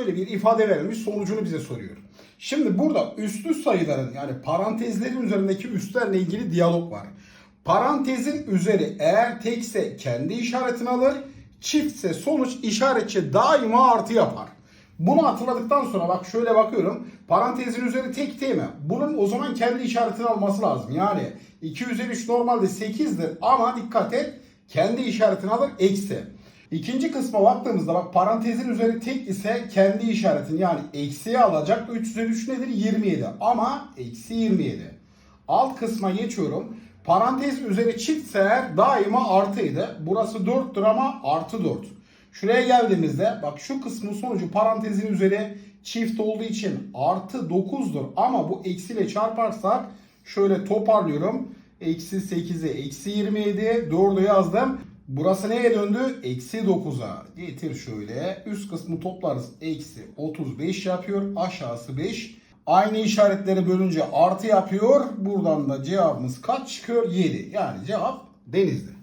şöyle bir ifade verilmiş sonucunu bize soruyor. Şimdi burada üstlü sayıların yani parantezlerin üzerindeki üstlerle ilgili diyalog var. Parantezin üzeri eğer tekse kendi işaretini alır, çiftse sonuç işaretçi daima artı yapar. Bunu hatırladıktan sonra bak şöyle bakıyorum. Parantezin üzeri tek değil mi? Bunun o zaman kendi işaretini alması lazım. Yani 2 üzeri 3 normalde 8'dir ama dikkat et kendi işaretini alır eksi. İkinci kısma baktığımızda bak parantezin üzeri tek ise kendi işaretini yani eksiye alacak. 3 üzeri 3 nedir? 27 ama eksi 27. Alt kısma geçiyorum. Parantez üzeri çiftse eğer daima artıydı. Burası 4'tür ama artı 4. Şuraya geldiğimizde bak şu kısmın sonucu parantezin üzeri çift olduğu için artı 9'dur. Ama bu eksiyle çarparsak şöyle toparlıyorum. Eksi 8'e eksi 27 4'ü yazdım. Burası neye döndü? Eksi 9'a. Getir şöyle. Üst kısmı toplarız. Eksi 35 yapıyor. Aşağısı 5. Aynı işaretleri bölünce artı yapıyor. Buradan da cevabımız kaç çıkıyor? 7. Yani cevap denizli.